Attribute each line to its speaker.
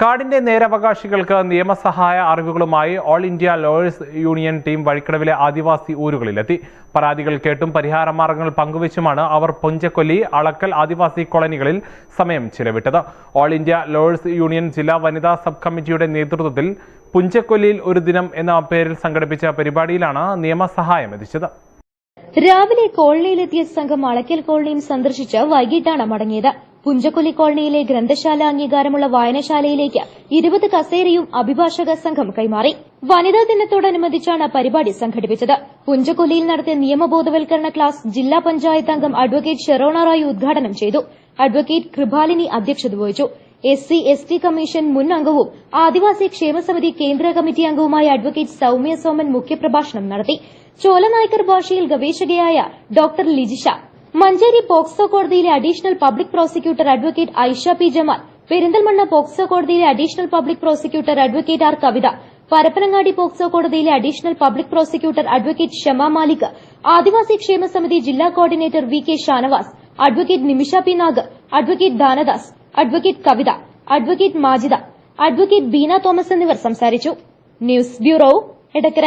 Speaker 1: കാടിന്റെ നേരവകാശികൾക്ക് നിയമസഹായ അറിവുകളുമായി all India lawyers union team വഴിക്കടവിലെ ആദിവാസി ഊരുകളിലെത്തി. പരാതികൾ കേട്ടും പരിഹാര മാർഗങ്ങൾ പങ്കുവച്ചുമാണ് അവർ പൊഞ്ചക്കൊല്ലി അളക്കൽ ആദിവാസി കോളനികളിൽ സമയം ചിലവിട്ടത്. ഓൾ ഇന്ത്യ ലോയേഴ്സ് യൂണിയൻ ജില്ലാ വനിതാ സബ് കമ്മിറ്റിയുടെ നേതൃത്വത്തിൽ പുഞ്ചക്കൊല്ലിയിൽ ഒരു ദിനം എന്ന പേരിൽ സംഘടിപ്പിച്ച പരിപാടിയിലാണ് നിയമസഹായം എത്തിച്ചത്
Speaker 2: രാവിലെ കോളനിയിലെത്തിയ സംഘം അളക്കൽ കോളനിയും സന്ദർശിച്ച് വൈകിട്ടാണ് മടങ്ങിയത്. പുഞ്ചക്കൊല്ലി കോളനിയിലെ ഗ്രന്ഥശാല അംഗീകാരമുള്ള വായനശാലയിലേക്ക് ഇരുപത് കസേരയും അഭിഭാഷക സംഘം കൈമാറി. വനിതാ ദിനത്തോടനുബന്ധിച്ചാണ് പരിപാടി സംഘടിപ്പിച്ചത്. പുഞ്ചക്കൊല്ലിയിൽ നടത്തിയ നിയമബോധവൽക്കരണ ക്ലാസ് ജില്ലാ പഞ്ചായത്ത് അംഗം അഡ്വക്കേറ്റ് ഷെറോണ റായി ഉദ്ഘാടനം ചെയ്തു. അഡ്വക്കേറ്റ് കൃപാലിനി അധ്യക്ഷത വഹിച്ചു. S C S T commission മുൻ അംഗവും ആദിവാസി ക്ഷേമസമിതി കേന്ദ്ര കമ്മിറ്റി അംഗവുമായ അഡ്വക്കേറ്റ് സൌമ്യ സോമൻ മുഖ്യപ്രഭാഷണം നടത്തി. ചോലനായ്ക്കർ ഭാഷയിൽ ഗവേഷകയായ ഡോക്ടർ ലിജിഷ മഞ്ചേരി പോക്സോ കോടതിയിലെ additional public prosecutor advocate Aisha P Jamal Perinthalmanna POCSO കോടതിയിലെ additional public prosecutor advocate R Kavitha Parappanangadi POCSO കോടതിയിലെ additional public prosecutor advocate Shama Malik ആദിവാസി ക്ഷേമ സമിതി ജില്ലാ coordinator V K Shanavas advocate Nimisha P Nag advocate Danadas advocate Kavitha advocate Majida advocate Beena Thomas എന്നിവർ സംസാരിച്ചു. News bureau Edakkara.